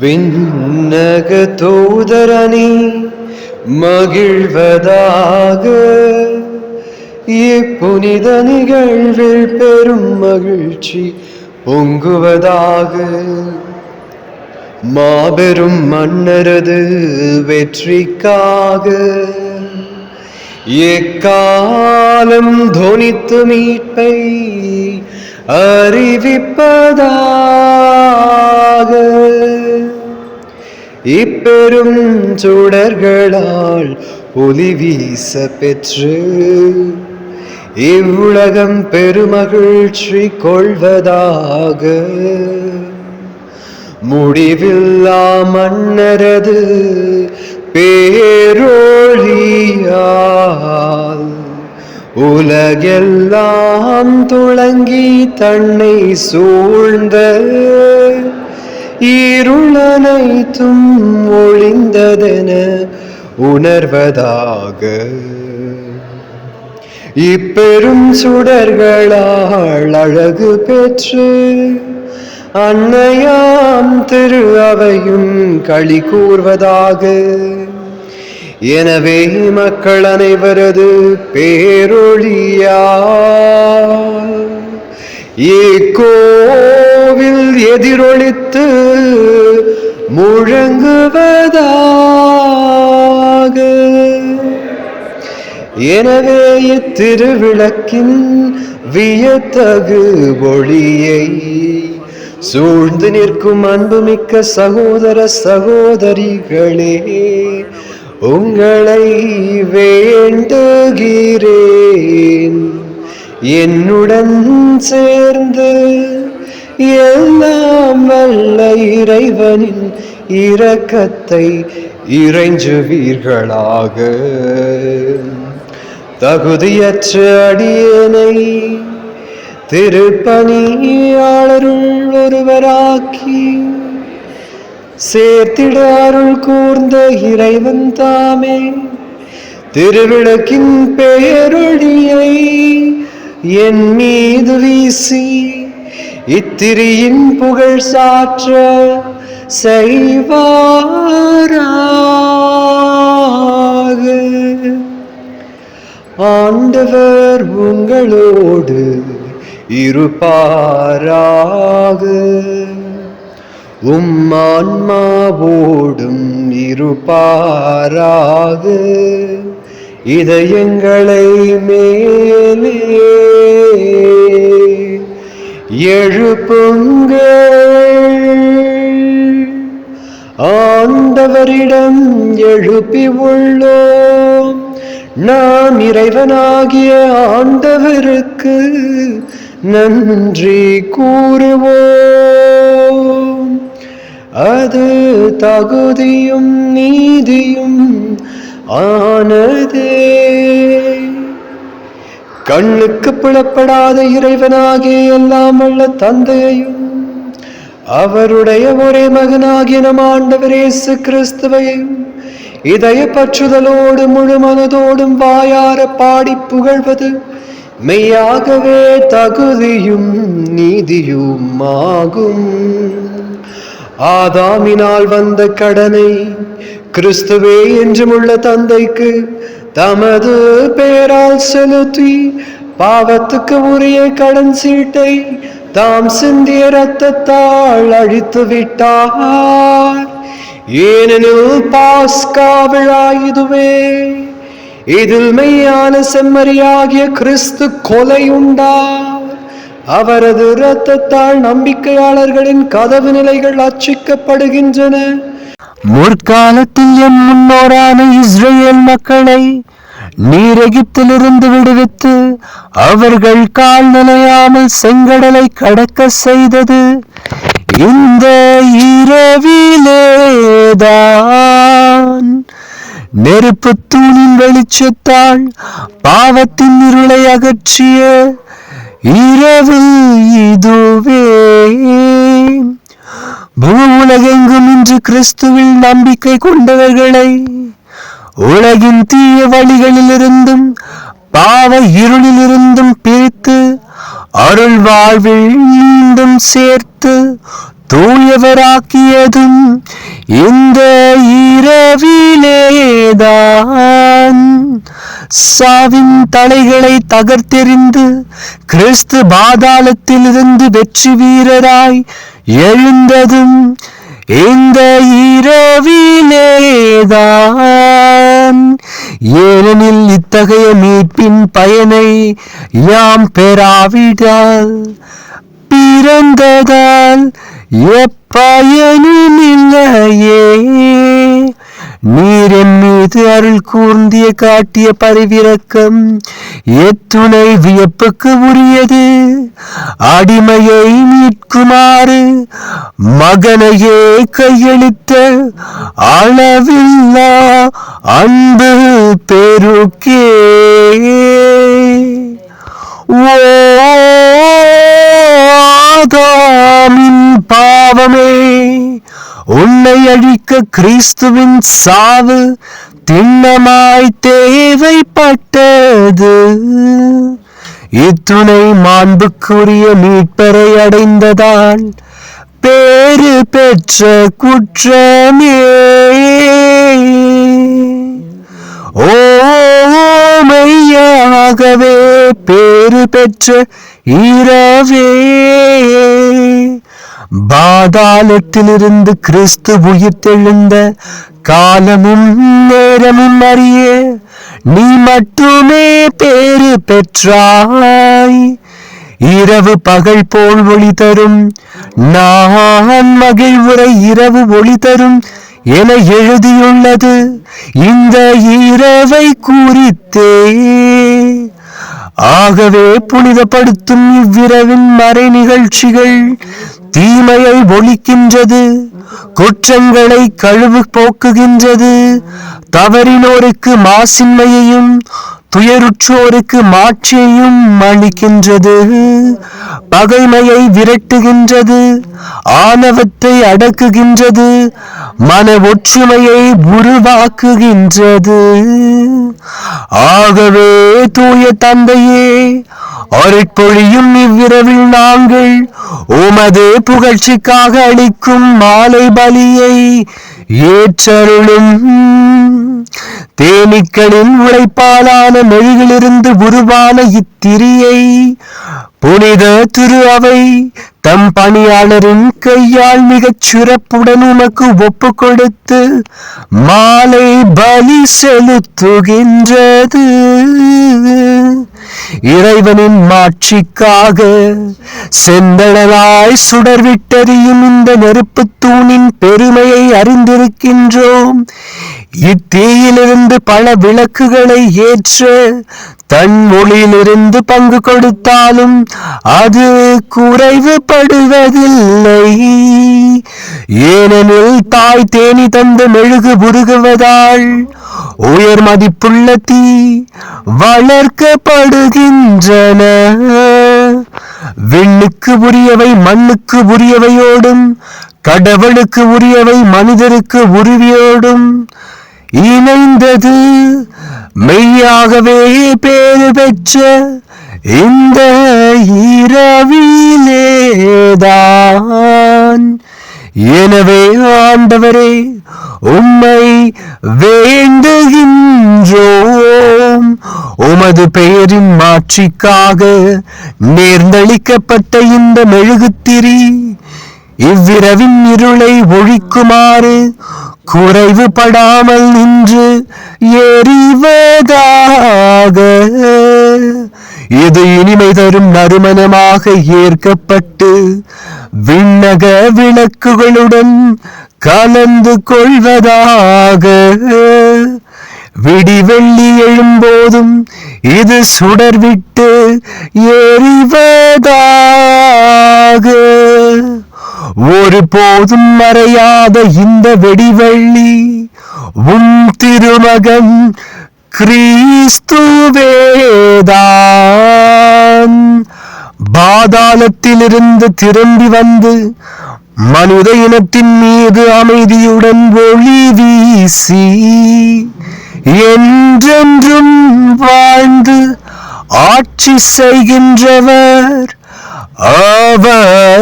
விண்ணக தூதரணி மகிழ்வதாக. இப்புனித நிகழ்வில் பெரும் மகிழ்ச்சி பொங்குவதாக. மாபெரும் மன்னரது வெற்றிக்காக. எக்காலம் தொனித்து மீட்பை அறிவிப்பதாக. இப்பெரும் சுடர்களால் ஒளி வீச பெற்று இவ்வுலகம் பெருமகிழ்ச்சி கொள்வதாக. முடிவில்லா மன்னரது பேரொழியால் உலகெல்லாம் துளங்கி தன்னை சூழ்ந்த இருளனைத்தும் ஒளிந்ததென உணர்வதாக. இப்பெரும் சுடர்களால் அழகு பெற்று அன்னையாம் திரு அவையும் களி கூர்வதாக. எனவே மக்கள் அனைவரது பேரொழியா இக்கோவில் எதிரொலித்து முழங்குவதாக. எனவே இத்திருவிளக்கின் வியத்தகு ஒளியை சூழ்ந்து நிற்கும் அன்புமிக்க சகோதர சகோதரிகளே உங்களை வேண்டுகிறேன். என்னுடன் சேர்ந்து எல்லாம் வல்ல இறைவனின் இரக்கத்தை இறைஞ்சுவீர்களாக. தகுதியற்ற அடியனை திருப்பணியாளருள் ஒருவராக்கி சேர்த்திட அருள் கூர்ந்த இறைவன் தாமே. திருவிளக்கின் பெயரொழியை என் மீது வீசி இத்திரியின் புகழ் சாற்ற செய்வாராக. ஆண்டவர் உங்களோடு இருப்பாராக. உம்மான்மாவோடும் இருப்பாராக இதயங்களை மேலே எழுப்புங்கள். ஆண்டவரிடம் எழுப்பி உள்ளோம். நாம் இறைவனாகிய ஆண்டவருக்கு நன்றி கூறுவோம். அது தகுதியும் நீதியும் ஆனதே. கண்ணுக்கு புலப்படாத இறைவனாகிய எல்லாம் வல்ல தந்தையையும் அவருடைய ஒரே மகனாகிய நம் ஆண்டவரேசு கிறிஸ்துவையும் இதய பற்றுதலோடு முழு மனதோடும் வாயார பாடி புகழ்வது மெய்யாகவே தகுதியும் நீதியும் ஆகும் ஆதாமினால் வந்த கடனை கிறிஸ்துவே என்றும் உள்ள தந்தைக்கு தமது பேரால் செலுத்தி பாவத்துக்கு உரிய கடன் சீட்டை தாம் சிந்திய இரத்தத்தால் அழித்து விட்டார். ஏனெனில் பாஸ்கா விழா இதுவே. இதில் மெய்யான செம்மறியாகிய கிறிஸ்து கொலை உண்டா? அவரது இரத்தத்தால் நம்பிக்கையாளர்களின் கதவு நிலைகள் அச்சிக்கப்படுகின்றன. முற்காலத்தில் என் முன்னோரான இஸ்ரேல் மக்களை நீர் எகிப்திலிருந்து விடுவித்து அவர்கள் கால் நிலையாமல் செங்கடலை கடக்க செய்தது இந்த இரவிலேதான். நெருப்பு தூணின் வெளிச்சத்தால் பாவத்தின் இருளை அகற்றிய இரவு இதுவே. பூவுலகெங்கும் இன்று கிறிஸ்துவில் நம்பிக்கை கொண்டவர்களை உலகின் தீய வழிகளிலிருந்தும் பாவ இருளிலிருந்தும் பிரித்து அருள் வாழ்வில் மீண்டும் சேர்த்து தூயவராக்கியதும் இந்த இரவிலேதான். சாவின் தலைகளை தகர்த்தெறிந்து கிறிஸ்து பாதாளத்திலிருந்து வெற்றி வீரராய் எழுந்ததும் இந்த இரவிலேதான். ஏனெனில் இத்தகைய மீட்பின் பயனை யாம் பெறாவிடால் பிறந்ததால் எப்பயனும் இல்லையே. நீர் என் மீது அருள் கூர்ந்திய காட்டிய பரிவிறக்கம் எத்துணை வியப்புக்கு உரியது. அடிமையை மீட்குமாறு மகனையே கையளித்த அளவில்லா அன்பு பெருக்கே. ஓதாமின் பாவமே. உன்னை அழிக்க கிறிஸ்துவின் சாவு திண்ணமாய் தேவைப்பட்டது. இத்துணை மாண்புக்குரிய மீட்பரை அடைந்ததால் பேறு பெற்ற குற்றமே. ஓமையாகவே பேறு பெற்ற இரவே. பாதாளத்திலிருந்து கிறிஸ்து உயிர்த்தெழுந்த காலமும் நேரமும் அறிய நீ மட்டுமே பேரு பெற்றாய். இரவு பகல் போல் ஒளி தரும் நான் மகிழ்வுரை இரவு ஒளி தரும் என எழுதியுள்ளது. இந்த இரவை குறித்தே. ஆகவே புனிதப்படுத்தும் இவ்விரவின் மறை நிகழ்ச்சிகள் தீமையை ஒழிக்கின்றது குற்றங்களை கழுவு போக்குகின்றது தவறினோருக்கு மாசின்மையையும் துயருற்றோருக்கு மாற்றியையும் அளிக்கின்றது பகைமையை விரட்டுகின்றது ஆணவத்தை அடக்குகின்றது மன ஒற்றுமையை உருவாக்குகின்றது. ஆகவே தூய தந்தையே அருட்பொழியும் இவ்விரவில் நாங்கள் உமது புகழ்ச்சிக்காக அளிக்கும் மாலை பலியை ஏற்றருளும். தேனீக்களின் உழைப்பாலான மெழியிலிருந்து உருவான இத்திரியை புனித திரு அவை தம் பணியாளரின் கையால் மிகச் சிறப்புடன் உமக்கு ஒப்பு கொடுத்து மாலை பலி செலுத்துகின்ற வந்தது. இறைவனின் மாட்சிக்காக செந்தழலாய் சுடர்விட்டறியும் இந்த நெருப்புத் தூணின் பெருமையை அறிந்திருக்கின்றோம். இத்தீயிலிருந்து பல விளக்குகளை ஏற்ற தன் மொழியிலிருந்து பங்கு கொடுத்தாலும் அது குறைவுபடுவதில்லை. ஏனெனில் தாய் தேனி தந்து மெழுகு புருகுவதால் உயர் மதிப்புள்ள தீ வளர்க்கப்படுகின்றன. விண்ணுக்கு உரியவை மண்ணுக்கு உரியவையோடும் கடவுளுக்கு உரியவை மனிதருக்கு உருவியோடும் இணைந்தது. மெய்யாகவே பேறு பெற்ற இந்த இரவிலேதான் எனவே ஆண்டவரே உம்மை வேண்டுகின்றோம். உமது பெயரின் மாட்சிக்காக நேர்ந்தளிக்கப்பட்ட இந்த மெழுகுத்திரி இவ்விரவின் இருளை ஒழிக்குமாறு குறைவுபடாமல் நின்று எரிவதாக. இது இனிமை தரும் நறுமணமாக ஏற்கப்பட்டு விண்ணக விளக்குகளுடன் கலந்து கொள்வதாக. விடிவெள்ளி எழும்போதும் இது சுடர்விட்டு எரிவதாக. ஒருபோதும் மறையாத இந்த வெடிவள்ளி உன் திருமகன் கிறிஸ்துவேதான் பாதாளத்திலிருந்து திரும்பி வந்து மனித இனத்தின் மீது அமைதியுடன் ஒளி வீசி என்றென்றும் வாழ்ந்து ஆட்சி செய்கின்றவர் அவர்.